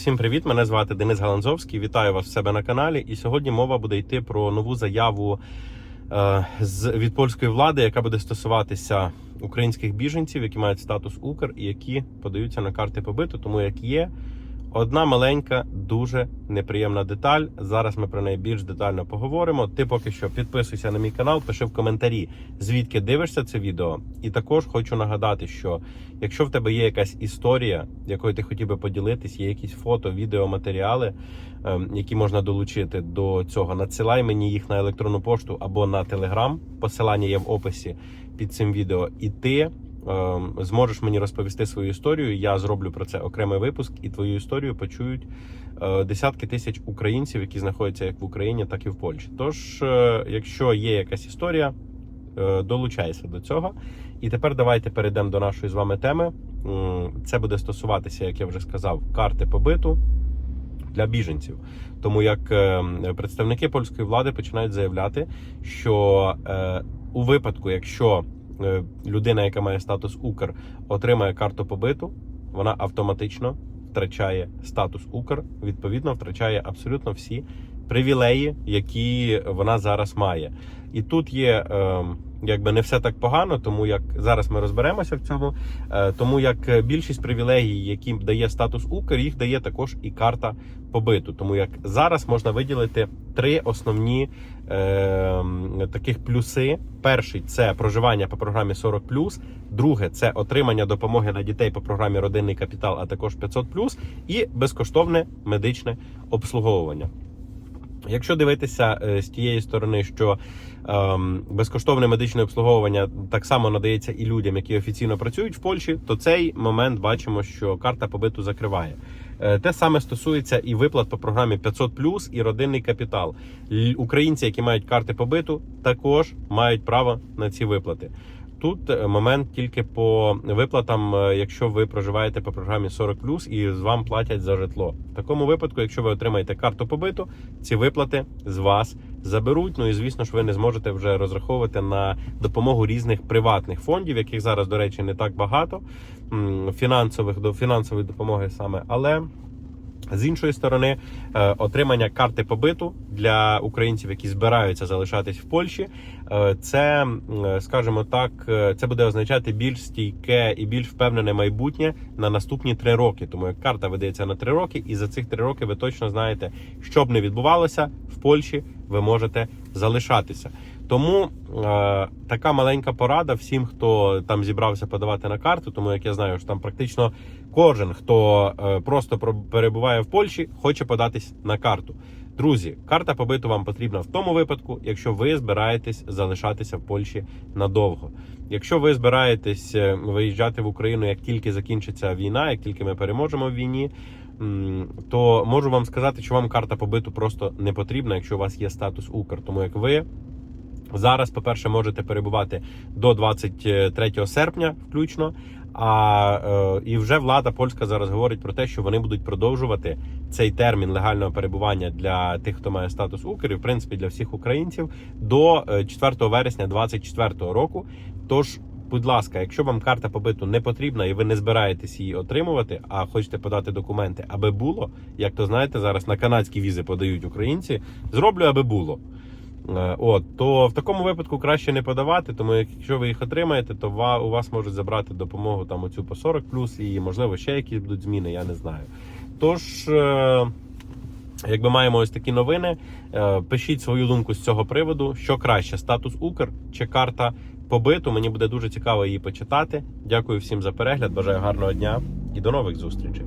Всім привіт! Мене звати Денис Галанзовський. Вітаю вас в себе на каналі. І сьогодні мова буде йти про нову заяву е, з від польської влади, яка буде стосуватися українських біженців, які мають статус Укр і які подаються на карти побиту. Тому як є одна маленька, дуже неприємна деталь. Зараз ми про неї більш детально поговоримо. Ти поки що підписуйся на мій канал, пиши в коментарі, звідки дивишся це відео. І також хочу нагадати, що якщо в тебе є якась історія, якою ти хотів би поділитись, є якісь фото, відео, матеріали, ем, які можна долучити до цього, надсилай мені їх на електронну пошту або на телеграм. Посилання є в описі під цим відео, і ти. Ем, Зможеш мені розповісти свою історію. Я зроблю про це окремий випуск, і твою історію почують е, десятки тисяч українців, які знаходяться як в Україні, так і в Польщі. Тож, е, якщо є якась історія, е, долучайся до цього. І тепер давайте перейдемо до нашої з вами теми. Це буде стосуватися, як я вже сказав, карти побиту для біженців. Тому як представники польської влади починають заявляти, що у випадку, якщо людина, яка має статус Укр, отримає карту побиту, вона автоматично втрачає статус Укр, відповідно, втрачає абсолютно всі привілеї, які вона зараз має. І тут є е, якби не все так погано, тому як зараз ми розберемося в цьому. Е, тому як більшість привілегій, які дає статус Укр, їх дає також і карта побиту. Тому як зараз можна виділити три основні е, таких плюси: перший це проживання по програмі 40+, друге це отримання допомоги на дітей по програмі Родинний капітал, а також 500+, і безкоштовне медичне обслуговування. Якщо дивитися е, з тієї сторони, що ем, безкоштовне медичне обслуговування так само надається і людям, які офіційно працюють в Польщі, то цей момент бачимо, що карта побиту закриває. Е, Те саме стосується і виплат по програмі 500+, і родинний капітал. Українці, які мають карти побиту, також мають право на ці виплати. Тут е, момент тільки по виплатам, е, якщо ви проживаєте по програмі 40+, і вам платять за житло. В такому випадку, якщо ви отримаєте карту побиту, ці виплати з вас заберуть. Ну і звісно ж, ви не зможете вже розраховувати на допомогу різних приватних фондів, яких зараз, до речі, не так багато фінансових до фінансової допомоги саме, але. З іншої сторони, е, отримання карти побиту для українців, які збираються залишатись в Польщі, е, це, м, скажімо так, е, це буде означати більш стійке і більш впевнене майбутнє на наступні три роки. Тому як карта видається на три роки, і за цих три роки ви точно знаєте, що б не відбувалося в Польщі, ви можете залишатися. Тому е, така маленька порада всім, хто там зібрався подавати на карту, тому як я знаю, що там практично кожен, хто е, просто про- перебуває в Польщі, хоче податись на карту. Друзі, карта побиту вам потрібна в тому випадку, якщо ви збираєтесь залишатися в Польщі надовго. Якщо ви збираєтесь е, виїжджати в Україну, як тільки закінчиться війна, як тільки ми переможемо в війні, то можу вам сказати, що вам карта побиту просто не потрібна, якщо у вас є статус Укр. Тому як ви Зараз, по-перше, можете перебувати до 23 серпня, включно. А е, і вже влада польська зараз говорить про те, що вони будуть продовжувати цей термін легального перебування для тих, хто має статус Укр, в принципі для всіх українців до е, 4 вересня 2024 року. Тож, будь ласка, якщо вам карта побиту не потрібна і ви не збираєтесь її отримувати, а хочете подати документи, аби було, як то знаєте, зараз на канадські візи подають українці. Зроблю, аби було. Е, От то в такому випадку краще не подавати, тому якщо ви їх отримаєте, то у вас можуть забрати допомогу там оцю по 40 і можливо ще якісь будуть зміни, я не знаю. Тож, е, якби маємо ось такі новини, е, пишіть свою думку з цього приводу, що краще: статус Укр чи карта побиту. Мені буде дуже цікаво її почитати. Дякую всім за перегляд. Бажаю гарного дня і до нових зустрічей.